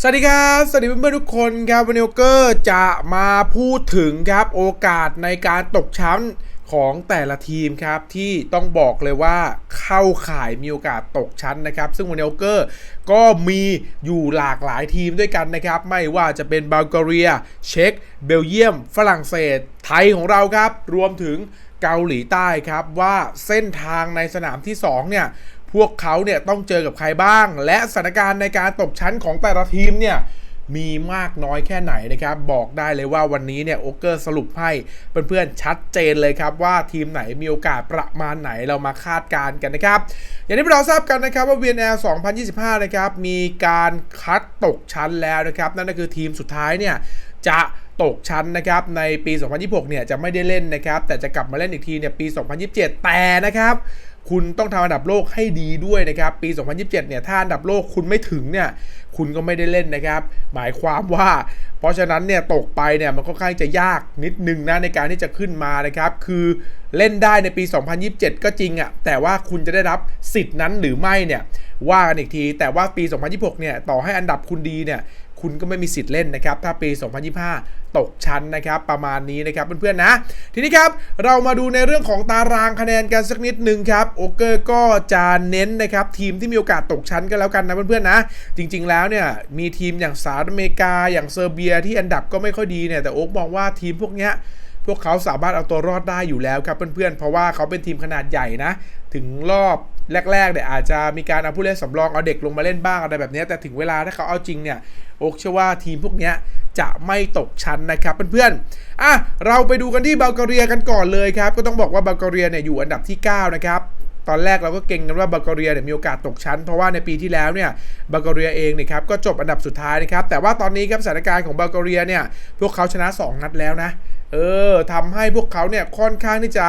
สวัสดีครับ สวัสดีเพื่อนๆทุกคนครับวันนี้โอเกอร์จะมาพูดถึงครับโอกาสในการตกชั้นของแต่ละทีมครับที่ต้องบอกเลยว่าเข้าข่ายมีโอกาสตกชั้นนะครับ ซึ่งวันนี้โอเกอร์ก็มีอยู่หลากหลายทีมด้วยกันนะครับ ไม่ว่าจะเป็นบัลแกเรีย เช็กเบลเยียม ฝรั่งเศส ไทยของเราครับ รวมถึงเกาหลีใต้ครับว่าเส้นทางในสนามที่ 2 เนี่ย พวกเขาเนี่ยต้องเจอกับใครบ้าง และสถานการณ์ในการตกชั้นของแต่ละทีมเนี่ยมีมากน้อยแค่ไหนนะครับ บอกได้เลยว่าวันนี้เนี่ยโอเกอร์สรุปให้เพื่อนๆชัดเจนเลยครับ ว่าทีมไหนมีโอกาสประมาณไหนเรามาคาดการณ์กันนะครับ อย่างที่เราทราบกันนะครับว่า VNL 2025 นะครับ มีการคัดตกชั้นแล้วนะครับ นั่นก็คือทีมสุดท้ายเนี่ยจะตกชั้นนะครับ ในปี 2026 เนี่ยจะไม่ได้เล่นนะครับ แต่จะกลับมาเล่นอีกทีเนี่ยปี 2027 แต่นะครับ คุณต้องทำอันดับโลกให้ดีด้วยนะครับ ปี 2027 เนี่ย ถ้าอันดับโลกคุณไม่ถึงเนี่ย คุณก็ไม่ได้เล่นนะครับ หมายความว่า เพราะฉะนั้นเนี่ยตกไปเนี่ยมันค่อนข้างจะยากนิดนึงนะในการที่จะขึ้นมานะครับ คือเล่นได้ในปี 2027 ก็จริงอะ่ะ แต่ว่าคุณจะได้รับสิทธิ์นั้นหรือไม่เนี่ยว่ากันอีกที แต่ว่าปี 2026 เนี่ย ต่อให้อันดับคุณดีเนี่ย คุณก็ไม่มีสิทธิ์เล่นนะครับ ถ้าปี 2025 ตกชั้นนะครับ ประมาณนี้นะครับเพื่อนๆนะ ทีนี้ครับ เรามาดูในเรื่องของตารางคะแนนกันสักนิดหนึ่งครับ โอเกอร์ก็จะเน้นนะครับ ทีมที่มีโอกาสตกชั้นกันแล้วกันนะเพื่อนๆนะ จริงๆแล้วเนี่ยมีทีมอย่างสหรัฐอเมริกาอย่างเซอร์เบียที่อันดับก็ไม่ค่อยดีเนี่ยแต่โอ๊กมองว่าทีมพวกเนี้ย พวกเขาสามารถเอาตัวรอดได้อยู่แล้วครับเพื่อนๆ เพราะว่าเขาเป็นทีมขนาดใหญ่นะ ถึงรอบแรกๆเนี่ยอาจจะมีการเอาผู้เล่นสำรองเอาเด็กลงมาเล่นบ้างอะไรแบบนี้ แต่ถึงเวลาถ้าเขาเอาจริงเนี่ยโอกเชื่อว่าทีมพวกนี้จะไม่ตกชั้นนะครับเพื่อนๆอะเราไปดูกันที่บัลแกเรียกันก่อนเลยครับ ก็ต้องบอกว่าบัลแกเรียเนี่ยอยู่อันดับที่ 9 นะครับ ตอนแรกเราก็เก่งกันว่าบัลแกเรียเนี่ยมีโอกาสตกชั้น เพราะว่าในปีที่แล้วเนี่ยบัลแกเรียเองเนี่ยครับก็จบอันดับสุดท้ายนะครับแต่ว่าตอนนี้ครับสถานการณ์ของบัลแกเรียเนี่ยพวกเขาชนะ 2 นัดแล้วนะเออทำให้พวกเขาเนี่ยค่อนข้างที่จะ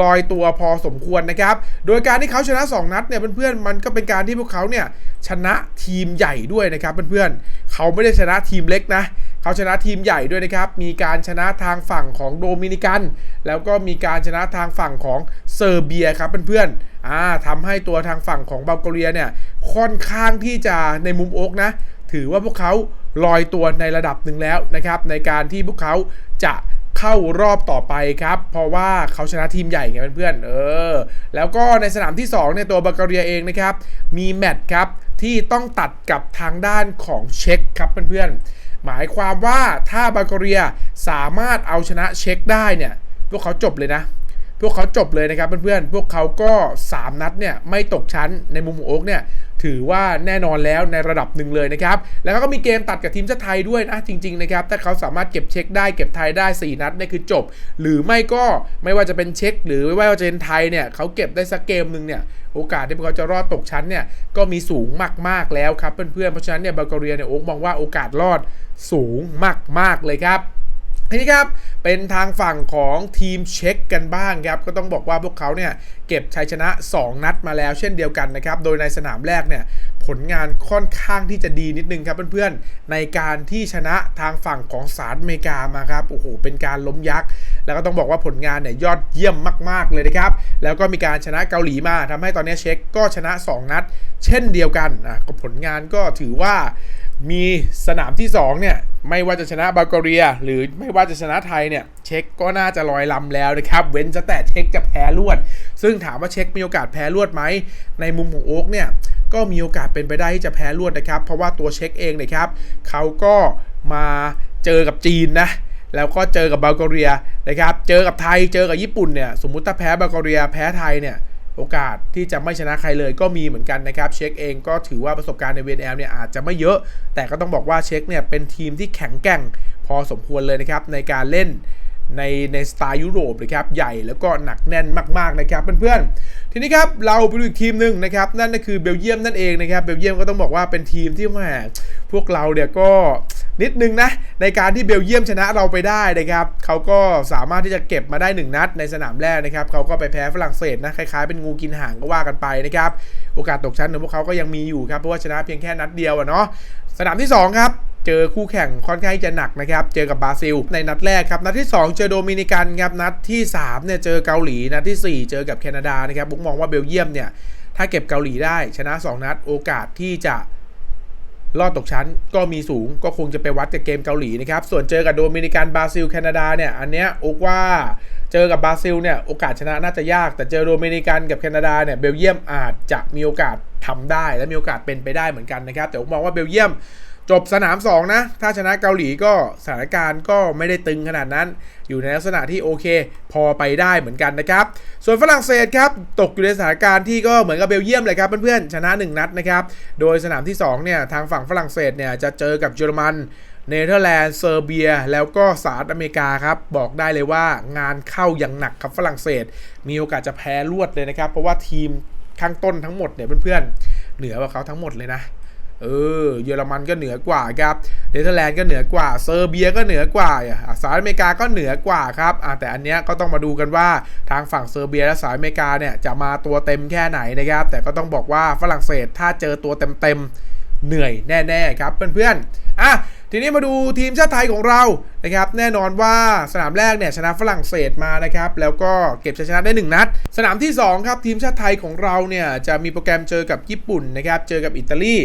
ลอยตัวพอสมควรนะครับ โดยการที่เขาชนะ 2 นัดเนี่ยเพื่อนๆมันก็เป็นการที่พวกเขาเนี่ยชนะทีมใหญ่ด้วยนะครับเพื่อนๆเขาไม่ได้ชนะทีมเล็กนะ เขาชนะทีมใหญ่ด้วยนะครับ มีการชนะทางฝั่งของโดมินิกัน แล้วก็มีการชนะทางฝั่งของเซอร์เบียครับเพื่อนๆอ่าทำให้ตัวทางฝั่งของบัลแกเรียเนี่ยค่อนข้างที่จะในมุมโอกนะ ถือว่าพวกเขาลอยตัวในระดับหนึ่งแล้วนะครับ ในการที่พวกเขาจะเข้ารอบต่อไปครับ เพราะว่าเขาชนะทีมใหญ่ไงเพื่อนๆ เออ แล้วก็ในสนามที่2เนี่ยตัวบัลแกเรียเองนะครับ มีแมตช์ครับที่ต้องตัดกับทางด้านของเช็คครับเพื่อนๆ หมายความว่าถ้าบัลแกเรียสามารถเอาชนะเช็คได้เนี่ยพวกเขาจบเลยนะพวกเขาจบเลยนะครับเพื่อนๆ พวกเขาก็ 3 นัดเนี่ยไม่ตกชั้นในมุมของโอ๊กเนี่ย ถือว่าแน่นอนแล้วในระดับหนึ่งเลยนะครับ แล้วก็มีเกมตัดกับทีมชาติไทยด้วยนะจริงๆนะครับ ถ้าเขาสามารถเก็บเช็คได้เก็บไทยได้ 4 นัดนี่คือจบ หรือไม่ก็ไม่ว่าจะเป็นเช็ค หรือไม่ว่าจะเป็นไทยเนี่ยเขาเก็บได้สักเกมหนึ่งเนี่ยโอกาสที่พวกเขาจะรอดตกชั้นเนี่ยก็มีสูงมากๆแล้วครับเพื่อนๆเพราะฉะนั้นเนี่ยบัลแกเรียเนี่ยโอ๊กมองว่าโอกาสรอดสูงมากๆเลยครับ ทีนี้ครับ เป็นทางฝั่งของทีมเช็คกันบ้างครับ ก็ต้องบอกว่าพวกเขาเนี่ยเก็บชัยชนะ 2 นัดมาแล้วเช่นเดียวกันนะครับ โดยในสนามแรกเนี่ยผลงานค่อนข้างที่จะดีนิดนึงครับเพื่อนๆ ในการที่ชนะทางฝั่งของสหรัฐอเมริกามาครับ โอ้โห เป็นการล้มยักษ์ แล้วก็ต้องบอกว่าผลงานเนี่ยยอดเยี่ยมมาก ๆ เลยนะครับ แล้วก็มีการชนะเกาหลีมาทำให้ตอนนี้เช็คก็ชนะ 2 นัด เช่นเดียวกันอะผลงานก็ถือว่ามีสนามที่ 2 เนี่ย ไม่ว่าจะชนะบัลแกเรีย หรือไม่ว่าจะชนะไทยเนี่ย เช็คก็น่าจะลอยลำแล้วนะครับ เว้นจะแต่เช็คจะแพ้รวด ซึ่งถามว่าเช็คมีโอกาสแพ้รวดไหม ในมุมของโอ๊กเนี่ย ก็มีโอกาสเป็นไปได้ที่จะแพ้รวดนะครับ เพราะว่าตัวเช็คเองนะครับเขาก็มาเจอกับจีนนะ แล้วก็เจอกับบัลแกเรียนะครับ เจอกับไทย เจอกับญี่ปุ่นเนี่ย สมมุติถ้าแพ้บัลแกเรีย แพ้ไทยเนี่ย โอกาสที่จะไม่ชนะใครเลยก็มีเหมือนกันนะครับ เช็คเองก็ถือว่าประสบการณ์ใน VNL เนี่ยอาจจะไม่เยอะ แต่ก็ต้องบอกว่าเช็คเนี่ยเป็นทีมที่แข็งแกร่งพอสมควรเลยนะครับในการเล่นในในสไตล์ยุโรปนะครับ ใหญ่แล้วก็หนักแน่นมากๆนะครับเพื่อนๆ ทีนี้ครับเราไปดูอีกทีมหนึ่งนะครับ นั่นก็คือเบลเยียมนั่นเองนะครับ เบลเยียมก็ต้องบอกว่าเป็นทีมที่แหมพวกเราเนี่ยก็ นิดนึงนะ ในการที่เบลเยียมชนะเราไปได้นะครับเขาก็สามารถที่จะเก็บมาได้ 1 นัดในสนามแรกนะครับเขาก็ไปแพ้ฝรั่งเศสนะคล้ายๆเป็นงูกินหางก็ว่ากันไปนะครับโอกาสตกชั้นของพวกเขาก็ยังมีอยู่ครับเพราะว่าชนะเพียงแค่นัดเดียวอะเนาะสนามที่ 2 ครับเจอคู่แข่งค่อนข้างจะหนักนะครับ เจอกับบราซิล ในนัดแรกครับ นัดที่ 2 เจอโดมินิกันครับ นัดที่3เนี่ยเจอเกาหลี นัดที่ 4 เจอกับแคนาดานะครับ บุ๊กมองว่าเบลเยียมเนี่ย ถ้าเก็บเกาหลีได้ชนะ 2 นัดโอกาสที่จะ รอดตกชั้นก็มีสูงก็คงจะไปวัดกับเกมเกาหลีนะครับ ส่วนเจอกับโดมินิกันบราซิลแคนาดาเนี่ยอันเนี้ยอกว่าเจอกับบราซิลเนี่ยโอกาสชนะน่าจะยาก แต่เจอโดมินิกันกับแคนาดาเนี่ยเบลเยียมอาจจะมีโอกาสทำได้ และมีโอกาสเป็นไปได้เหมือนกันนะครับ แต่ผมมองว่าเบลเยียม จบสนาม 2 นะ ถ้าชนะเกาหลีก็สถานการณ์ก็ไม่ได้ตึงขนาดนั้น อยู่ในลักษณะที่โอเค พอไปได้เหมือนกันนะครับ ส่วนฝรั่งเศสครับ ตกอยู่ในสถานการณ์ที่ก็เหมือนกับเบลเยียมเลยครับเพื่อนๆ ชนะ 1 นัดนะครับ โดยสนามที่2เนี่ยทางฝั่งฝรั่งเศสเนี่ยจะเจอกับเยอรมันเนเธอร์แลนด์ เซอร์เบีย แล้วก็สหรัฐอเมริกาครับ บอกได้เลยว่างานเข้าอย่างหนักครับฝรั่งเศส มีโอกาสจะแพ้รวดเลยนะครับ เพราะว่าทีมข้างต้นทั้งหมดเนี่ยเพื่อนๆ เหนือกว่าเขาทั้งหมดเลยนะ เออเยอรมันก็เหนือกว่าครับเนเธอร์แลนด์ก็เหนือกว่าเซอร์เบียก็เหนือกว่าอะสหรัฐอเมริกาก็เหนือกว่าครับแต่อันเนี้ยก็ต้องมาดูกันว่าทางฝั่งเซอร์เบียและสหรัฐอเมริกาเนี่ยจะมาตัวเต็มแค่ไหนนะครับ แต่ก็ต้องบอกว่าฝรั่งเศสถ้าเจอตัวเต็มๆเหนื่อยแน่ๆครับเพื่อนๆอะ ทีนี้มาดูทีมชาติไทยของเรานะครับแน่นอนว่าสนามแรกเนี่ยชนะฝรั่งเศสมานะครับแล้วก็เก็บชัยชนะได้ 1 นัด สนามที่ 2 ครับ ทีมชาติไทยของเราเนี่ยจะมีโปรแกรมเจอกับญี่ปุ่นนะครับเจอกับอิตาลี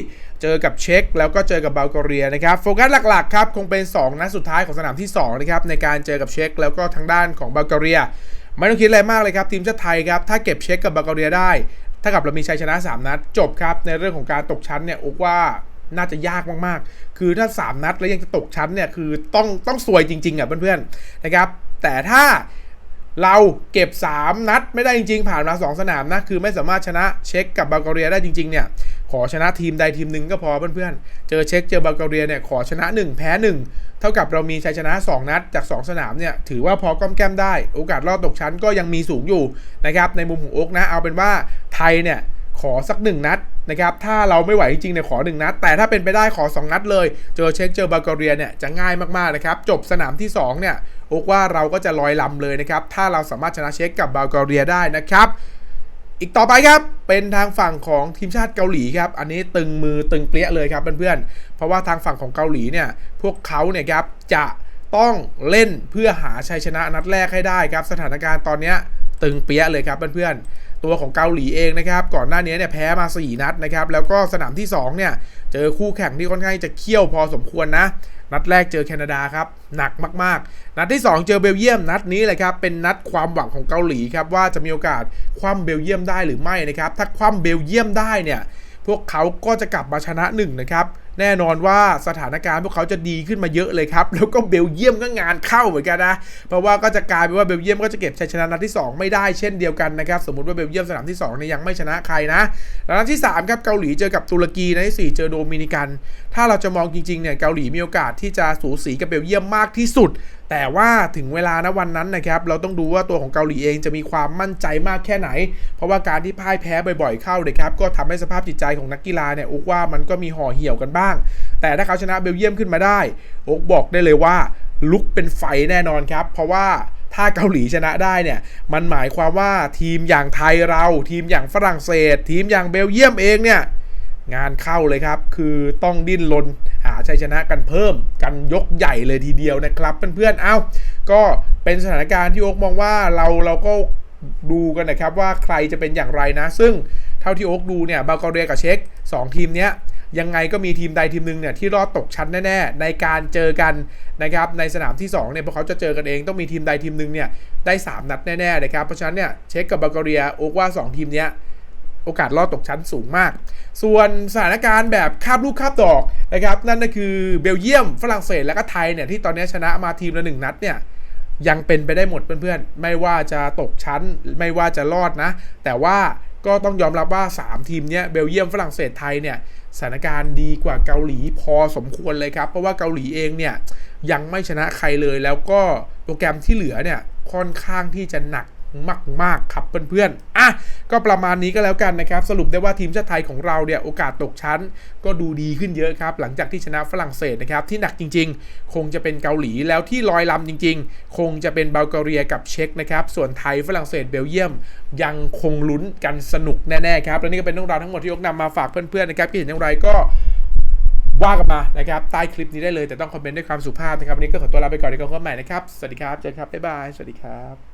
เจอกับเช็กแล้วก็เจอกับบัลแกเรียนะครับโฟกัสหลักๆครับคงเป็น 2 นัดสุดท้ายของสนามที่2นะครับในการเจอกับเช็กแล้วก็ทางด้านของบัลแกเรียไม่ต้องคิดอะไรมากเลยครับทีมชาติไทยครับถ้าเก็บเช็กกับบัลแกเรียได้ถ้ากับเรามีชัยชนะ 3 นัดจบครับในเรื่องของการตกชั้นเนี่ยอกว่า น่าจะยากมากๆ คือถ้า 3 นัดแล้วยังจะตกชั้นเนี่ยคือต้องต้องสวยจริง ๆอะเพื่อนๆนะครับ แต่ถ้าเราเก็บ 3 นัดไม่ได้จริง ๆ ผ่านมา 2 สนามนะ คือไม่สามารถชนะเช็คกับบัลแกเรียได้จริง ๆ เนี่ย ขอชนะทีมใดทีมหนึ่งก็พอเพื่อนๆ เจอเช็คเจอบัลแกเรียเนี่ยขอชนะ 1 แพ้ 1 เท่ากับเรามีชัยชนะ 2 นัดจาก 2 สนามเนี่ย ถือว่าพอก้อมแก้มได้ โอกาสรอดตกชั้นก็ยังมีสูงอยู่นะครับ ในมุมของโอ๊กนะ เอาเป็นว่าไทยเนี่ย อสัก1นัดนะครับ ถ้าเราไม่ไหวจริงๆเนี่ยขอ1นัด แต่ถ้าเป็นไปได้ขอ 2 นัดเลย เจอเช็คเจอบัลกเรียเนี่ยจะง่ายมากๆนะครับ จบสนามที่ 2 เนี่ยโอกว่าเราก็จะลอยลำเลยนะครับ ถ้าเราสามารถชนะเช็คกับบัลกเรียได้นะครับอีกต่อไปครับ เป็นทางฝั่งของทีมชาติเกาหลีครับ อันนี้ตึงมือตึงเปรี้ยเลยครับเพื่อนๆ เพราะว่าทางฝั่งของเกาหลีเนี่ยพวกเขาเนี่ยครับจะต้องเล่นเพื่อหาชัยชนะนัดแรกให้ได้ครับ สถานการณ์ตอนนี้ตึงเปี้ยเลยครับเพื่อนๆ ตัวของเกาหลีเองนะครับ ก่อนหน้านี้เนี่ยแพ้มา 4 นัดนะครับ แล้วก็สนามที่ 2 เนี่ย เจอคู่แข่งที่ค่อนข้างจะเขี้ยวพอสมควรนะ นัดแรกเจอแคนาดาครับ หนักมากๆ นัดที่ 2 เจอเบลเยียม นัดนี้เลยครับ เป็นนัดความหวังของเกาหลีครับ ว่าจะมีโอกาสคว่ำเบลเยียมได้หรือไม่นะครับ ถ้าคว่ำเบลเยียมได้เนี่ย พวกเขาก็จะกลับมาชนะหนึ่งนะครับ แน่นอนว่าสถานการณ์พวกเขาจะดีขึ้นมาเยอะเลยครับ แล้วก็เบลเยียมก็งานเข้าเหมือนกันนะ เพราะว่าก็จะกลายเป็นว่าเบลเยียมก็จะเก็บชัยชนะนัดที่ 2 ไม่ได้เช่นเดียวกันนะครับ สมมติว่าเบลเยียมสนามที่2เนี่ยยังไม่ชนะใครนะแล้วนัดที่3ครับเกาหลีเจอกับตุรกีนัดที่4เจอโดมินิกัน ถ้าเราจะมองจริงๆเนี่ยเกาหลีมีโอกาสที่จะสูสีกับเบลเยียมมากที่สุดแต่ว่าถึงเวลานะวันนั้นนะครับเราต้องดูว่าตัวของเกาหลีเองจะมีความมั่นใจมากแค่ไหน เพราะว่าการที่พ่ายแพ้บ่อยๆเข้าเลยครับก็ทำให้สภาพจิตใจของนักกีฬาเนี่ยอุกว่ามันก็มีห่อเหี่ยวกันบ้าง แต่ถ้าเขาชนะเบลเยียมขึ้นมาได้โอ๊กบอกได้เลยว่าลุกเป็นไฟแน่นอนครับ เพราะว่าถ้าเกาหลีชนะได้เนี่ย มันหมายความว่าทีมอย่างไทยเรา ทีมอย่างฝรั่งเศส ทีมอย่างเบลเยียมเองเนี่ย งานเข้าเลยครับ คือต้องดิ้นรน หาชัยชนะกันเพิ่มกันยกใหญ่เลยทีเดียวนะครับเพื่อนๆเอ้าก็เป็นสถานการณ์ที่โอ๊กมองว่าเราเราก็ดูกันนะครับว่าใครจะเป็นอย่างไรนะ ซึ่งเท่าที่โอ๊กดูเนี่ยบาลกเรียกับเช็ค2ทีมเนี้ยยังไงก็มีทีมใดทีมหนึ่งเนี่ยที่รอดตกชั้นแน่ๆในการเจอกันนะครับในสนามที่2เนี่ยพวกเขาจะเจอกันเองต้องมีทีมใดทีมหนึ่งเนี่ยได้ 3 นัดแน่ๆนะครับเพราะฉะนั้นเนี่ยเช็คกับบาลกเรียโอ๊กว่า 2 ทีมเนี้ย โอกาสรอดตกชั้นสูงมาก ส่วนสถานการณ์แบบคาบลูกคาบดอกนะครับนั่นก็คือเบลเยียมฝรั่งเศสและก็ไทยเนี่ยที่ตอนนี้ชนะมาทีมละหนึ่งนัดเนี่ยยังเป็นไปได้หมดเพื่อนๆ ไม่ว่าจะตกชั้น ไม่ว่าจะรอดนะ แต่ว่าก็ต้องยอมรับว่า 3 ทีมเนี้ยเบลเยียมฝรั่งเศสไทยเนี่ยสถานการณ์ดีกว่าเกาหลีพอสมควรเลยครับ เพราะว่าเกาหลีเองเนี่ยยังไม่ชนะใครเลยแล้วก็โปรแกรมที่เหลือเนี่ยค่อนข้างที่จะหนัก มาก ๆ ครับเพื่อนๆ อะ ก็ประมาณนี้ก็แล้วกันนะครับ สรุปได้ว่าทีมชาติไทยของเราเนี่ยโอกาสตกชั้น ก็ดูดีขึ้นเยอะครับ หลังจากที่ชนะฝรั่งเศสนะครับ ที่หนักจริง ๆ คงจะเป็นเกาหลีแล้วที่ลอยลำจริง ๆ คงจะเป็นบัลกเรียกับเช็กนะครับ ส่วนไทยฝรั่งเศสเบลเยียม ยังคงลุ้นกันสนุกแน่ๆครับและนี่ก็เป็นเรื่องราวทั้งหมดที่ยกนำมาฝากเพื่อนๆนะครับที่เห็นอย่างไรก็ว่ากันมานะครับใต้คลิปนี้ได้เลยแต่ต้องคอมเมนต์ด้วยความสุภาพนะครับวันนี้ก็ขอตัวลาไปก่อนดีกว่าพบใหม่นะครับ สวัสดีครับ เจอกันครับ บ๊ายบาย สวัสดีครับ